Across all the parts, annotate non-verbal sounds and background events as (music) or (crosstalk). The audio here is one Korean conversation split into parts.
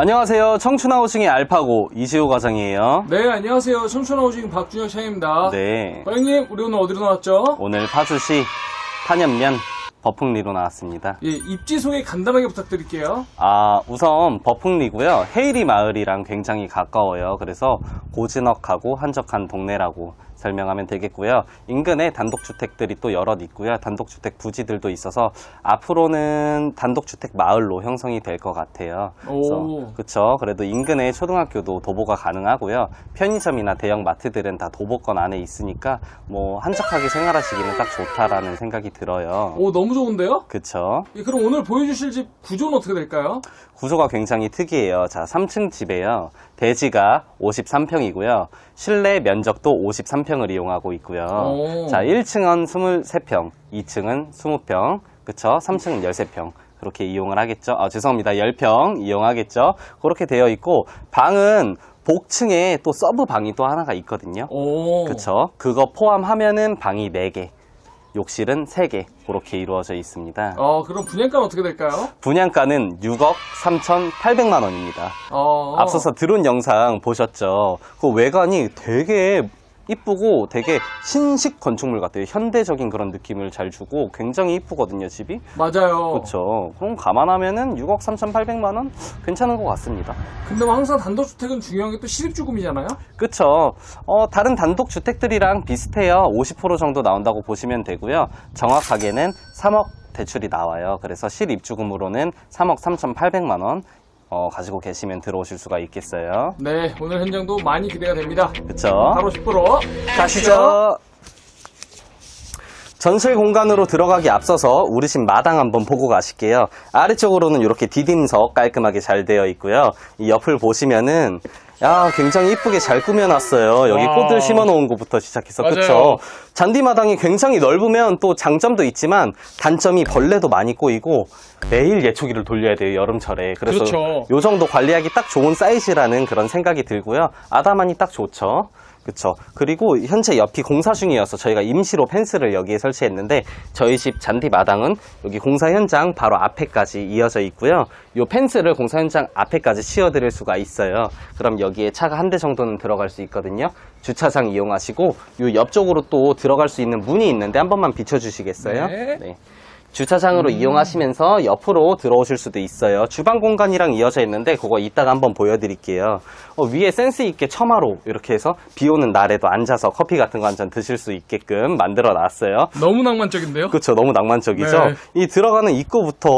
안녕하세요. 청춘하우싱의 알파고 이시호 과장이에요. 네, 안녕하세요. 청춘하우징 박준혁 차입니다. 네. 과장님, 우리 오늘 어디로 나왔죠? 오늘 파주시 탄현면 버풍리로 나왔습니다. 예, 입지 소개 간단하게 부탁드릴게요. 아, 우선 버풍리고요. 헤이리 마을이랑 굉장히 가까워요. 그래서 고즈넉하고 한적한 동네라고 설명하면 되겠고요. 인근에 단독주택들이 또 여럿 있고요. 단독주택 부지들도 있어서 앞으로는 단독주택 마을로 형성이 될 것 같아요. 오. 그렇죠. 그래도 인근에 초등학교도 도보가 가능하고요. 편의점이나 대형 마트들은 다 도보권 안에 있으니까 뭐 한적하게 생활하시기는 딱 좋다라는 생각이 들어요. 오, 너무 좋은데요? 그렇죠. 예, 그럼 오늘 보여주실 집 구조는 어떻게 될까요? 구조가 굉장히 특이해요. 자, 3층 집에요. 대지가 53평이고요. 실내 면적도 53평을 이용하고 있고요. 오. 자, 1층은 23평, 2층은 20평, 그쵸? 3층은 13평. 그렇게 이용을 하겠죠. 아, 죄송합니다. 10평 이용하겠죠. 그렇게 되어 있고, 방은 복층에 또 서브 방이 또 하나가 있거든요. 오. 그쵸? 그거 포함하면은 방이 4개, 욕실은 3개. 그렇게 이루어져 있습니다. 어, 그럼 분양가는 어떻게 될까요? 분양가는 6억 3,800만 원입니다. 어. 앞서서 드론 영상 보셨죠? 그 외관이 되게 이쁘고 되게 신식 건축물 같아요. 현대적인 그런 느낌을 잘 주고 굉장히 이쁘거든요, 집이. 맞아요. 그렇죠. 그럼 감안하면은 6억 3,800만 원 괜찮은 것 같습니다. 근데 뭐 항상 단독주택은 중요한 게 또 실입주금이잖아요? 그렇죠. 어, 다른 단독 주택들이랑 비슷해요. 50% 정도 나온다고 보시면 되고요. 정확하게는 3억 대출이 나와요. 그래서 실입주금으로는 3억 3,800만 원 어, 가지고 계시면 들어오실 수가 있겠어요. 네, 오늘 현장도 많이 기대가 됩니다. 그렇죠. 바로 10% 가시죠. 전실 공간으로 들어가기 앞서서 우리 집 마당 한번 보고 가실게요. 아래쪽으로는 이렇게 디딤석 깔끔하게 잘 되어 있고요. 이 옆을 보시면은 야, 굉장히 이쁘게 잘 꾸며놨어요. 여기 와. 꽃을 심어놓은 것부터 시작해서 맞아요. 그쵸? 잔디마당이 굉장히 넓으면 또 장점도 있지만 단점이 벌레도 많이 꼬이고 매일 예초기를 돌려야 돼요 여름철에 그래서 그렇죠. 요 정도 관리하기 딱 좋은 사이즈라는 그런 생각이 들고요 아담하니 딱 좋죠 그쵸. 그리고 현재 옆이 공사 중이어서 저희가 임시로 펜스를 여기에 설치했는데 저희 집 잔디 마당은 여기 공사 현장 바로 앞에까지 이어져 있고요. 요 펜스를 공사 현장 앞에까지 씌워드릴 수가 있어요. 그럼 여기에 차가 한 대 정도는 들어갈 수 있거든요. 주차장 이용하시고 요 옆쪽으로 또 들어갈 수 있는 문이 있는데 한 번만 비춰주시겠어요? 네. 주차장으로 이용하시면서 옆으로 들어오실 수도 있어요. 주방 공간이랑 이어져 있는데 그거 이따가 한번 보여드릴게요. 어, 위에 센스 있게 처마로 이렇게 해서 비 오는 날에도 앉아서 커피 같은 거 한 잔 드실 수 있게끔 만들어 놨어요. 너무 낭만적인데요? 그렇죠. 너무 낭만적이죠. 네. 이 들어가는 입구부터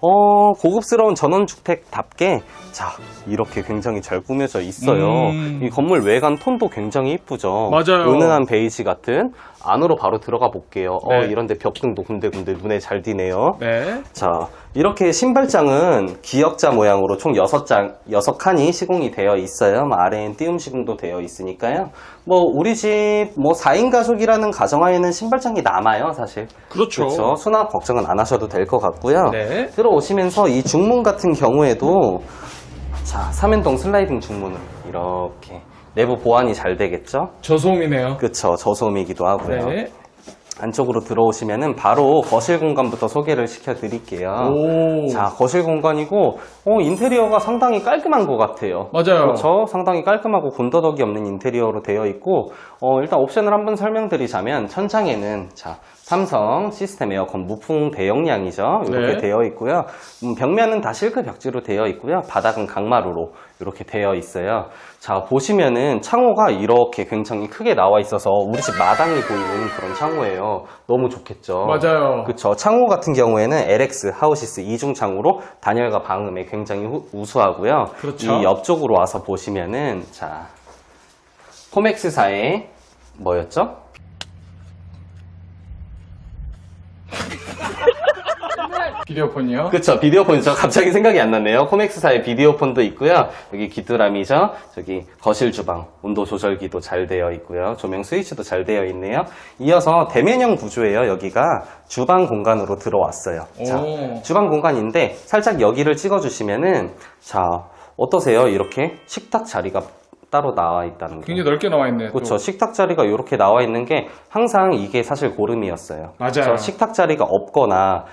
어, 고급스러운 전원주택답게 자 이렇게 굉장히 잘 꾸며져 있어요. 음. 이 건물 외관 톤도 굉장히 이쁘죠. 맞아요. 은은한 베이지 같은 안으로 바로 들어가 볼게요. 어, 네. 이런데 벽등도 군데군데 눈에 잘 띄네요. 네. 자, 이렇게 신발장은 기역자 모양으로 총 6장, 6칸이 시공이 되어 있어요. 뭐 아래엔 띄움 시공도 되어 있으니까요. 뭐, 우리 집, 뭐, 4인 가족이라는 가정하에는 신발장이 남아요, 사실. 그렇죠. 그렇죠. 수납 걱정은 안 하셔도 될 것 같고요. 네. 들어오시면서 이 중문 같은 경우에도, 자, 3연동 슬라이딩 중문을 이렇게. 내부 보안이 잘 되겠죠? 저소음이네요. 그쵸. 저소음이기도 하고요. 네. 안쪽으로 들어오시면은 바로 거실 공간부터 소개를 시켜 드릴게요. 오. 자, 거실 공간이고, 어, 인테리어가 상당히 깔끔한 것 같아요. 맞아요. 그렇죠. 상당히 깔끔하고 군더더기 없는 인테리어로 되어 있고, 어, 일단 옵션을 한번 설명드리자면, 천장에는, 자, 삼성 시스템 에어컨 무풍 대용량이죠. 이렇게 네. 되어 있고요. 음, 벽면은 다 실크 벽지로 되어 있고요. 바닥은 강마루로 이렇게 되어 있어요. 자, 보시면은 창호가 이렇게 굉장히 크게 나와 있어서 우리 집 마당이 보이는 그런 창호예요. 너무 좋겠죠. 맞아요. 그쵸. 창호 같은 경우에는 LX, 하우시스 이중 창호로 단열과 방음에 굉장히 후- 우수하고요. 그렇죠. 이 옆쪽으로 와서 보시면은 자 코맥스사의 뭐였죠? 비디오폰이요. 그쵸 비디오폰 저 갑자기 생각이 안 났네요 코맥스사의 비디오폰도 있고요 여기 귀뚜라미죠 저기 거실 주방 온도 조절기도 잘 되어 있고요 조명 스위치도 잘 되어 있네요 이어서 대면형 구조예요 여기가 주방 공간으로 들어왔어요 자 오. 주방 공간인데 살짝 여기를 찍어 주시면은 자 어떠세요 이렇게 식탁 자리가 따로 나와 있다는 거 굉장히 넓게 나와 있네요. 또. 그렇죠. 식탁 자리가 이렇게 나와 있는 게 항상 이게 사실 고름이었어요. 맞아요. 식탁 자리가 없거나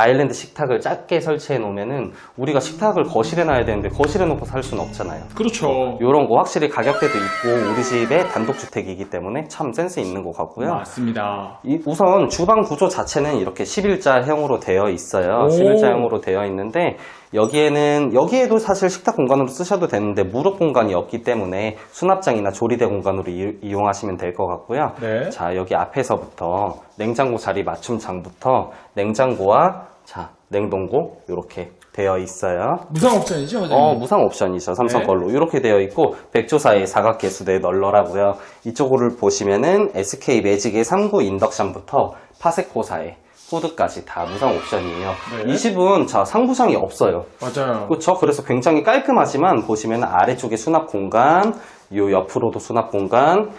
아일랜드 식탁을 작게 설치해 놓으면은 우리가 식탁을 거실에 놔야 되는데 거실에 놓고 살 수는 없잖아요. 그렇죠. 이런 거 확실히 가격대도 있고 우리 집의 단독주택이기 때문에 참 센스 있는 것 같고요. 맞습니다. 이- 우선 주방 구조 자체는 이렇게 11자형으로 되어 있어요. 오. 11자형으로 되어 있는데 여기에는 여기에도 사실 식탁 공간으로 쓰셔도 되는데 무릎 공간이 없기 때문에 수납장이나 조리대 공간으로 이, 이용하시면 될 것 같고요. 네. 자 여기 앞에서부터 냉장고 자리 맞춤장부터 냉장고와 자 냉동고 이렇게 되어 있어요. 무상 옵션이죠, 과장님? 어, 무상 옵션이죠. 삼성 네. 걸로. 이렇게 되어 있고, 백조사의 사각개수대 널널하고요. 이쪽을 보시면은 SK 매직의 3구 인덕션부터 파세코사의 후드까지 다 무상 옵션이에요. 네. 이 집은 자, 상부장이 없어요. 맞아요. 그렇죠. 그래서 굉장히 깔끔하지만 보시면 아래쪽에 수납 공간, 요 옆으로도 수납 공간,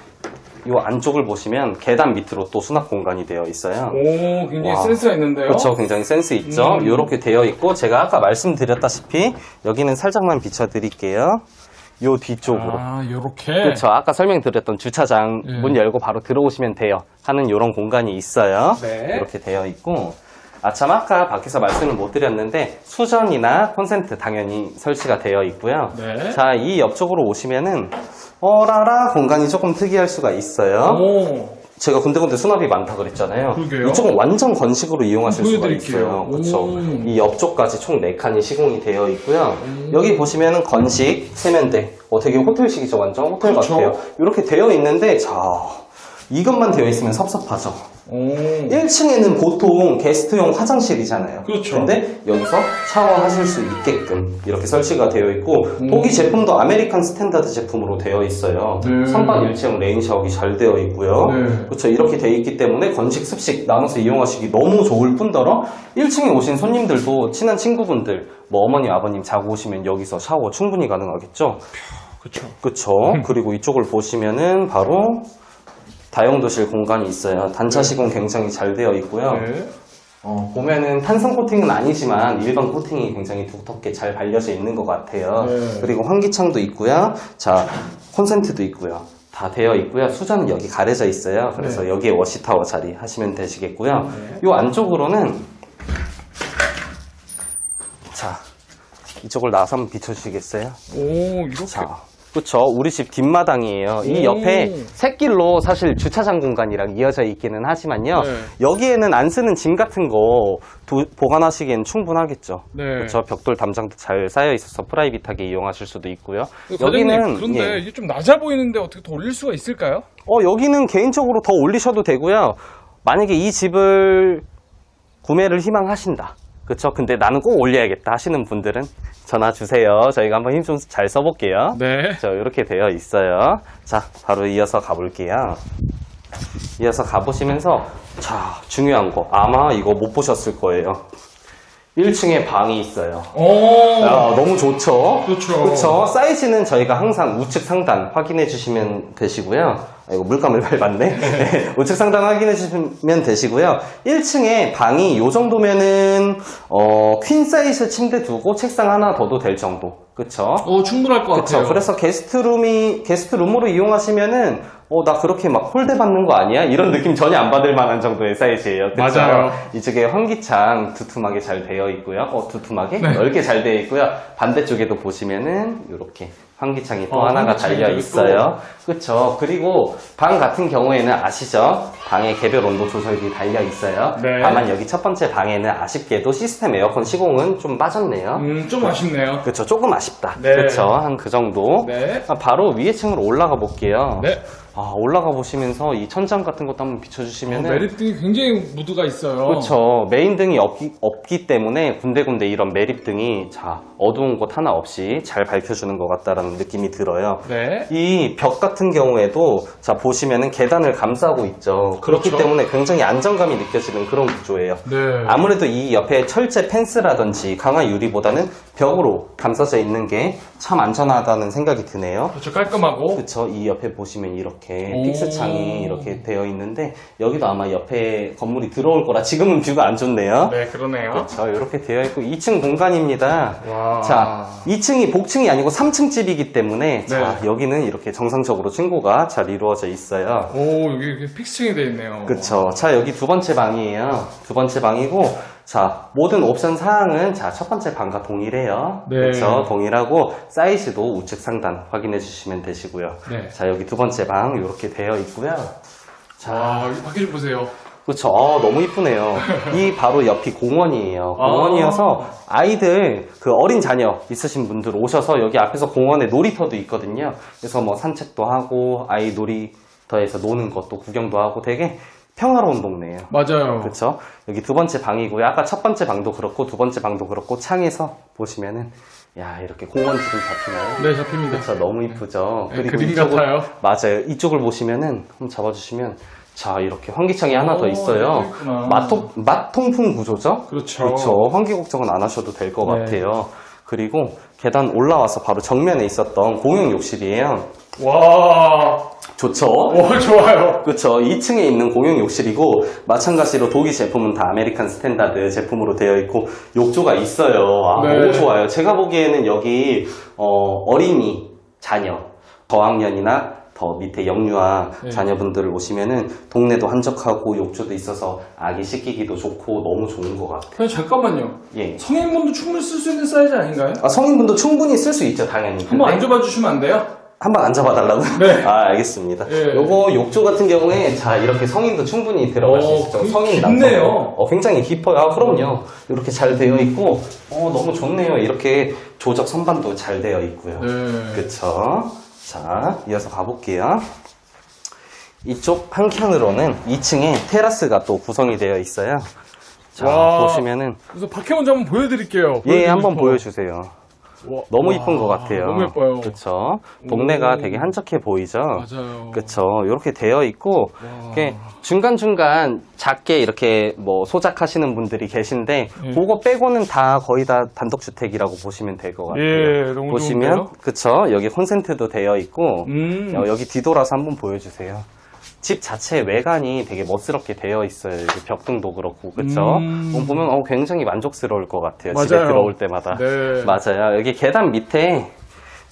요 안쪽을 보시면 계단 밑으로 또 수납 공간이 되어 있어요. 오, 굉장히 와. 센스가 있는데요. 그렇죠. 굉장히 센스 있죠. 음. 이렇게 되어 있고 제가 아까 말씀드렸다시피 여기는 살짝만 비춰 드릴게요. 요 뒤쪽으로. 아, 요렇게. 그렇죠. 아까 설명드렸던 주차장 음. 문 열고 바로 들어오시면 돼요. 하는 이런 공간이 있어요. 네. 이렇게 되어 있고. 아, 참, 아까 밖에서 말씀을 못 드렸는데, 수전이나 콘센트 당연히 설치가 되어 있고요. 네. 자, 이 옆쪽으로 오시면은, 어라라 공간이 조금 특이할 수가 있어요. 오, 제가 군데군데 수납이 많다 그랬잖아요. 그러게요. 이쪽은 완전 건식으로 이용하실 수가 보여드릴게요. 있어요. 그렇죠. 오. 이 옆쪽까지 총 4칸이 시공이 되어 있고요. 음. 여기 보시면은 건식, 세면대. 어, 되게 호텔식이죠. 완전 호텔 그렇죠. 같아요. 이렇게 되어 있는데, 자, 이것만 되어 있으면 섭섭하죠. 오. 1층에는 보통 게스트용 화장실이잖아요. 그렇죠. 근데 여기서 샤워하실 수 있게끔 이렇게 설치가 되어 있고 음. 보기 제품도 아메리칸 스탠다드 제품으로 되어 있어요. 네. 선반 일체형 레인 샤워기 잘 되어 있고요. 네. 그렇죠. 이렇게 되어 있기 때문에 건식 습식 나눠서 이용하시기 너무 좋을 뿐더러 1층에 오신 손님들도 친한 친구분들 뭐 어머니 아버님 자고 오시면 여기서 샤워 충분히 가능하겠죠. 그쵸. 그쵸. 그리고 이쪽을 보시면은 바로 다용도실 공간이 있어요. 단차 시공 굉장히 잘 되어 있고요. 네. 어, 보면은 탄성 코팅은 아니지만 일반 코팅이 굉장히 두텁게 잘 발려져 있는 것 같아요. 네. 그리고 환기창도 있고요. 자, 콘센트도 있고요. 다 되어 있고요. 수전은 여기 가려져 있어요. 그래서 네. 여기에 워시타워 자리 하시면 되시겠고요. 네. 요 안쪽으로는 자, 이쪽을 나와서 한번 비춰주시겠어요? 오, 이렇게. 자, 그쵸. 우리 집 뒷마당이에요. 이 오. 옆에 샛길로 사실 주차장 공간이랑 이어져 있기는 하지만요. 네. 여기에는 안 쓰는 짐 같은 거 도- 보관하시기엔 충분하겠죠. 네. 그렇죠. 벽돌 담장도 잘 쌓여 있어서 프라이빗하게 이용하실 수도 있고요. 과장님, 그런데 예. 이게 좀 낮아 보이는데 어떻게 더 올릴 수가 있을까요? 어, 여기는 개인적으로 더 올리셔도 되고요. 만약에 이 집을 구매를 희망하신다. 그쵸? 근데 나는 꼭 올려야겠다 하시는 분들은 전화 주세요. 저희가 한번 힘 좀 잘 써볼게요. 네. 자, 이렇게 되어 있어요. 자, 바로 이어서 가볼게요. 이어서 가보시면서, 자, 중요한 거. 아마 이거 못 보셨을 거예요. 1층에 방이 있어요. 오. 야, 너무 좋죠? 그렇죠. 그쵸. 사이즈는 저희가 항상 우측 상단 확인해 주시면 되시고요. 아이고, 물감을 (laughs) 밟았네. 네, 우측 상단 확인해 주시면 되시고요. 1층에 방이 요 정도면은, 어, 퀸 사이즈 침대 두고 책상 하나 더도 될 정도. 그쵸? 어, 충분할 것 그쵸. 같아요. 그래서 게스트룸이, 게스트룸으로 이용하시면은, 어, 나 그렇게 막 홀대 받는 거 아니야? 이런 느낌 전혀 안 받을 만한 정도의 사이즈예요. 그쵸? 맞아요. 이쪽에 환기창 두툼하게 잘 되어 있고요. 어, 두툼하게? 네. 넓게 잘 되어 있고요. 반대쪽에도 보시면은, 이렇게 환기창이 또 어, 하나가 환기창이 달려 또 있어요. 그쵸. 그리고 방 같은 경우에는 아시죠? 방에 개별 온도 조절기 달려 있어요. 네. 다만 여기 첫 번째 방에는 아쉽게도 시스템 에어컨 시공은 좀 빠졌네요. 음, 좀 아쉽네요. 그쵸. 조금 아쉽다. 네. 그쵸. 한그 정도. 네. 아, 바로 위에 층으로 올라가 볼게요. 네. 아, 올라가 보시면서 이 천장 같은 것도 한번 비춰주시면 어, 매립등이 굉장히 무드가 있어요. 그렇죠. 메인 등이 없기, 없기 때문에 군데군데 이런 매립 등이 자 어두운 곳 하나 없이 잘 밝혀주는 것 같다라는 느낌이 들어요. 네. 이 벽 같은 경우에도 자 보시면은 계단을 감싸고 있죠. 그렇기 그렇죠. 때문에 굉장히 안정감이 느껴지는 그런 구조예요. 네. 아무래도 이 옆에 철제 펜스라든지 강화 유리보다는 벽으로 감싸져 있는 게 참 안전하다는 생각이 드네요. 그렇죠. 깔끔하고. 그쵸. 이 옆에 보시면 이렇게 오. 픽스 창이 이렇게 되어 있는데 여기도 아마 옆에 건물이 들어올 거라 지금은 뷰가 안 좋네요. 네, 그러네요. 그렇죠. 이렇게 되어 있고 2층 공간입니다. 와. 자, 2층이 복층이 아니고 3층 집이기 때문에 자, 네. 여기는 이렇게 정상적으로 층고가 잘 이루어져 있어요. 오, 여기 픽스팅이 돼 있네요. 그쵸. 자, 여기 두 번째 방이에요. 두 번째 방이고 자, 모든 옵션 사항은 자, 첫 번째 방과 동일해요. 네. 그렇죠. 동일하고 사이즈도 우측 상단 확인해 주시면 되시고요. 네. 자, 여기 두 번째 방 이렇게 되어 있고요. 자, 자, 여기 밖에 좀 보세요. 그렇죠. 어, 너무 이쁘네요. (laughs) 이 바로 옆이 공원이에요. 아. 공원이어서 아이들 그 어린 자녀 있으신 분들 오셔서 여기 앞에서 공원에 놀이터도 있거든요. 그래서 뭐 산책도 하고 아이 놀이터에서 노는 것도 구경도 하고 되게 평화로운 동네예요. 맞아요. 그렇죠. 여기 두 번째 방이고요. 아까 첫 번째 방도 그렇고 두 번째 방도 그렇고 창에서 보시면은 야 이렇게 공원 지금 잡히나요? 네, 잡힙니다. 그렇죠. 너무 이쁘죠. 네, 그림 같아요. 맞아요. 이쪽을 보시면은 한번 잡아주시면 자 이렇게 환기창이 하나 더 오, 있어요. 네. 맛통 맛통풍 구조죠? 그렇죠. 그렇죠. 환기 걱정은 안 하셔도 될 것 네. 같아요. 그리고 계단 올라와서 바로 정면에 있었던 공용 욕실이에요. 와, 좋죠? 오, 좋아요. 그렇죠. 2층에 있는 공용 욕실이고 마찬가지로 독일 제품은 다 아메리칸 스탠다드 제품으로 되어 있고 욕조가 있어요. 아, 네. 너무 좋아요. 제가 보기에는 여기 어, 린이 자녀 저학년이나 더 밑에 영유아 네. 자녀분들을 오시면은 동네도 한적하고 욕조도 있어서 아기 씻기기도 좋고 너무 좋은 것 같아요. 그냥 잠깐만요. 예. 성인분도 충분히 쓸 수 있는 사이즈 아닌가요? 아, 성인분도 충분히 쓸 수 있죠, 당연히. 한번 근데 앉아봐 주시면 안 돼요? 한번 앉아봐 달라고? 네. (laughs) 아, 알겠습니다. 예. 요거 욕조 같은 경우에 자, 이렇게 성인도 충분히 들어갈 수 어, 있죠. 그- 성인 깊네요. 남성. 어, 굉장히 깊어요. 아, 그럼요. 이렇게 잘 되어 있고 어, 너무 좋네요. 이렇게 조적 선반도 잘 되어 있고요. 네. 그쵸? 자, 이어서 가볼게요. 이쪽 한켠으로는 2층에 테라스가 또 구성이 되어 있어요. 자, 와. 보시면은 그래서 밖에 먼저 한번 보여드릴게요. 예, 보여드리고 한번 싶어. 보여주세요. 와, 너무 와, 이쁜 것 같아요. 너무 예뻐요. 그쵸. 동네가 오. 되게 한적해 보이죠? 맞아요. 그쵸. 이렇게 되어 있고, 와. 이렇게 중간 중간 작게 이렇게 뭐 소작하시는 분들이 계신데, 예. 그거 빼고는 다 거의 다 단독주택이라고 보시면 될 것 같아요. 예, 너무 보시면, 좋은데요? 그쵸. 여기 콘센트도 되어 있고, 음. 어, 여기 뒤돌아서 한번 보여주세요. 집 자체 외관이 되게 멋스럽게 되어 있어요. 벽등도 그렇고, 그쵸? 음. 어, 보면 어, 굉장히 만족스러울 것 같아요. 집에 맞아요. 들어올 때마다. 네. 맞아요. 여기 계단 밑에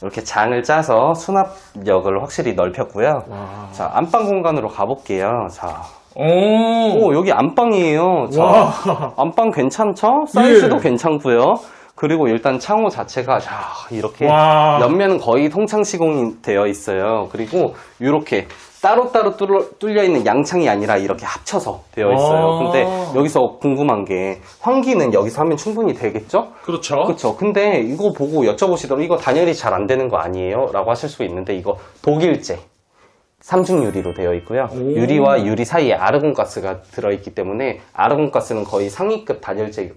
이렇게 장을 짜서 수납력을 확실히 넓혔고요. 와. 자, 안방 공간으로 가볼게요. 자, 오. 오, 여기 안방이에요. 자, 와. 안방 괜찮죠? 사이즈도 예. 괜찮고요. 그리고 일단 창호 자체가 자, 이렇게 와. 옆면은 거의 통창 시공이 되어 있어요. 그리고 이렇게 따로따로 뚫려, 뚫려 있는 양창이 아니라 이렇게 합쳐서 되어 있어요. 아. 근데 여기서 궁금한 게 환기는 여기서 하면 충분히 되겠죠? 그렇죠. 그렇죠. 근데 이거 보고 여쭤보시더라고 이거 단열이 잘 안 되는 거 아니에요? 라고 하실 수 있는데 이거 독일제 삼중 유리로 되어 있고요. 오. 유리와 유리 사이에 아르곤 가스가 들어 있기 때문에 아르곤 가스는 거의 상위급 단열재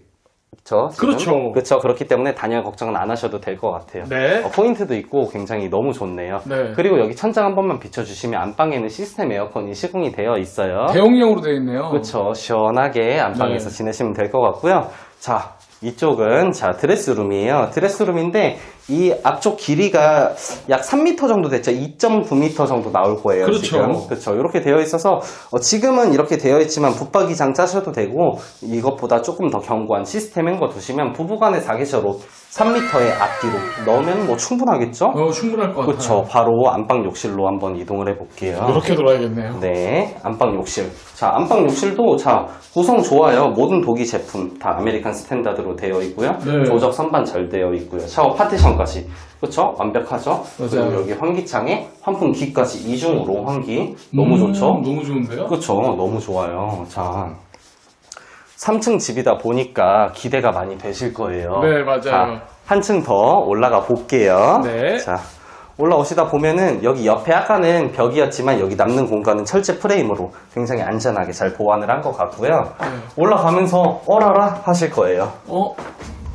그렇죠. 지금? 그렇죠. 그렇죠. 그렇기 때문에 단열 걱정은 안 하셔도 될 것 같아요. 네. 어, 포인트도 있고 굉장히 너무 좋네요. 네. 그리고 여기 천장 한 번만 비춰주시면 안방에는 시스템 에어컨이 시공이 되어 있어요. 대용량으로 되어 있네요. 그렇죠. 시원하게 안방에서 네. 지내시면 될 것 같고요. 자, 이쪽은 자 드레스룸이에요. 드레스룸인데 이 앞쪽 길이가 약 3m 정도 됐죠. 2.9m 정도 나올 거예요. 그렇죠. 지금. 그렇죠. 이렇게 되어 있어서 어, 지금은 이렇게 되어 있지만 붙박이장 짜셔도 되고 이것보다 조금 더 견고한 시스템 앵거 두시면 부부간의 사계셔로 3m의 앞뒤로 넣으면 뭐 충분하겠죠? 어, 충분할 것 같아요. 그렇죠. 바로 안방 욕실로 한번 이동을 해볼게요. 이렇게 돌아야겠네요. 네, 안방 욕실. 자, 안방 욕실도 자 구성 좋아요. 모든 독일 제품 다 아메리칸 스탠다드로 되어 있고요. 네. 조적 선반 잘 되어 있고요. 샤워 파티션 까지. 그렇죠? 완벽하죠? 맞아요. 그리고 여기 환기창에 환풍기까지 이중으로 환기 너무 음, 좋죠? 너무 좋은데요? 그렇죠. 너무 좋아요. 자, 3층 집이다 보니까 기대가 많이 되실 거예요. 네, 맞아요. 자, 한층 더 올라가 볼게요. 네. 자, 올라오시다 보면은 여기 옆에 아까는 벽이었지만 여기 남는 공간은 철제 프레임으로 굉장히 안전하게 잘 보완을 한 것 같고요. 네. 올라가면서 어라라 하실 거예요. 어,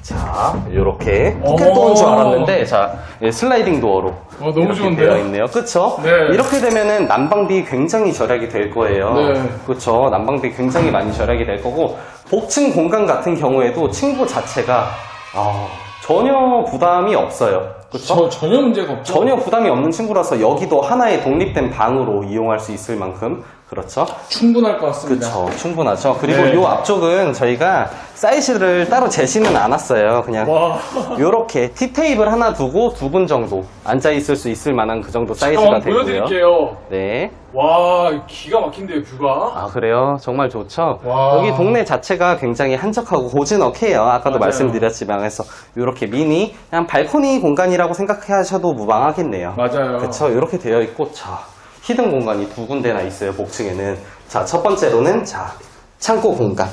자, 이렇게 포켓 오. 도어인 줄 알았는데 자 예, 슬라이딩 도어로 어, 너무 이렇게 좋은데요? 되어 있네요. 그렇죠? 네. 이렇게 되면은 난방비 굉장히 절약이 될 거예요. 네. 그렇죠? 난방비 굉장히 많이 절약이 될 거고 복층 공간 같은 경우에도 층고 자체가 아, 전혀 부담이 없어요. 그렇죠? 저, 전혀 문제가 없죠? 전혀 부담이 없는 친구라서 여기도 하나의 독립된 방으로 이용할 수 있을 만큼 그렇죠. 충분할 것 같습니다. 그렇죠. 충분하죠. 그리고 네. 요 앞쪽은 저희가 사이즈를 따로 재시는 않았어요. 그냥 와. 요렇게 티테이블 하나 두고 두 분 정도 앉아 있을 수 있을 만한 그 정도 사이즈가 한번 되고요. 보여드릴게요. 네. 와, 기가 막힌데요, 뷰가. 아 그래요? 정말 좋죠. 와. 여기 동네 자체가 굉장히 한적하고 고즈넉해요. 아까도 맞아요. 말씀드렸지만 그래서 이렇게 미니 그냥 발코니 공간이라고 생각하셔도 무방하겠네요. 맞아요. 그렇죠. 이렇게 되어 있고 자 히든 공간이 두 군데나 있어요. 복층에는 자 첫 번째로는 자 창고 공간.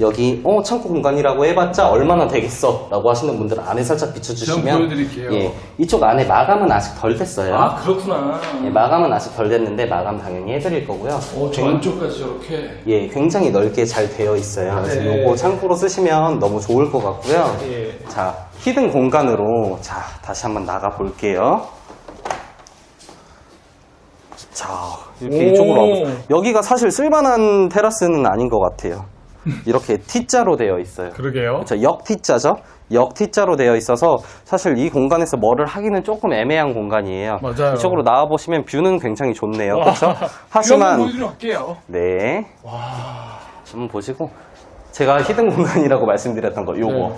여기 어 창고 공간이라고 해봤자 얼마나 되겠어 라고 하시는 분들은 안에 살짝 비춰주시면 전 보여드릴게요. 예 이쪽 안에 마감은 아직 덜 됐어요. 아, 그렇구나. 예, 마감은 아직 덜 됐는데 마감 당연히 해드릴 거고요. 어, 저 안쪽까지 저렇게. 예, 굉장히 넓게 잘 되어 있어요. 그래서 네. 요거 창고로 쓰시면 너무 좋을 것 같고요. 예. 자, 히든 공간으로 자, 다시 한번 나가 볼게요. 자, 이렇게 오. 이쪽으로 와보세요. 여기가 사실 쓸만한 테라스는 아닌 것 같아요. (laughs) 이렇게 T자로 되어 있어요. 그러게요. 그렇죠. 역 T자죠. 역 T자로 되어 있어서 사실 이 공간에서 뭐를 하기는 조금 애매한 공간이에요. 맞아요. 이쪽으로 나와 보시면 뷰는 굉장히 좋네요. 와, 그렇죠? 하지만 보여드리러 갈게요. 네. 와. 한번 보시고 제가 히든 공간이라고 말씀드렸던 거 요거 네.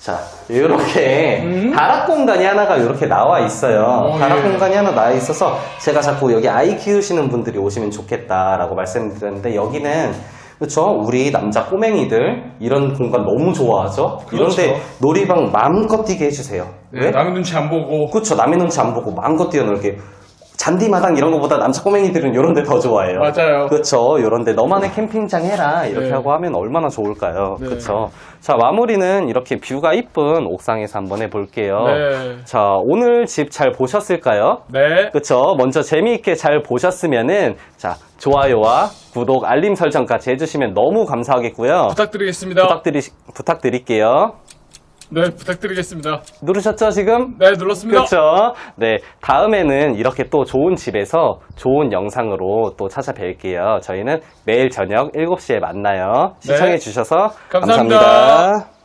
자 이렇게 음? 다락 공간이 하나가 이렇게 나와 있어요 오, 다락 예. 공간이 하나 나와 있어서 제가 자꾸 여기 아이 키우시는 분들이 오시면 좋겠다라고 말씀드렸는데 여기는 그렇죠 우리 남자 꼬맹이들 이런 공간 너무 좋아하죠 그렇죠. 이런데 놀이방 마음껏 뛰게 해주세요 네, 왜? 남의 눈치 안 보고. 그렇죠 남의 눈치 안 보고 마음껏 뛰어놀게 잔디마당 이런 거보다 남자 꼬맹이들은 이런 데 더 좋아해요 맞아요. 그렇죠. 이런 데 너만의 캠핑장 해라 이렇게 네. 하고 하면 얼마나 좋을까요? 네. 그렇죠. 자 마무리는 이렇게 뷰가 이쁜 옥상에서 한번 해볼게요. 네. 자 오늘 집 잘 보셨을까요? 네. 그렇죠. 먼저 재미있게 잘 보셨으면은 자 좋아요와 구독, 알림 설정까지 해주시면 너무 감사하겠고요. 부탁드리겠습니다. 부탁드리 부탁드릴게요. 네, 부탁드리겠습니다. 누르셨죠 지금? 네, 눌렀습니다. 그렇죠. 네. 다음에는 이렇게 또 좋은 집에서 좋은 영상으로 또 찾아뵐게요. 저희는 매일 저녁 7시에 만나요. 네. 시청해 주셔서 감사합니다. 감사합니다.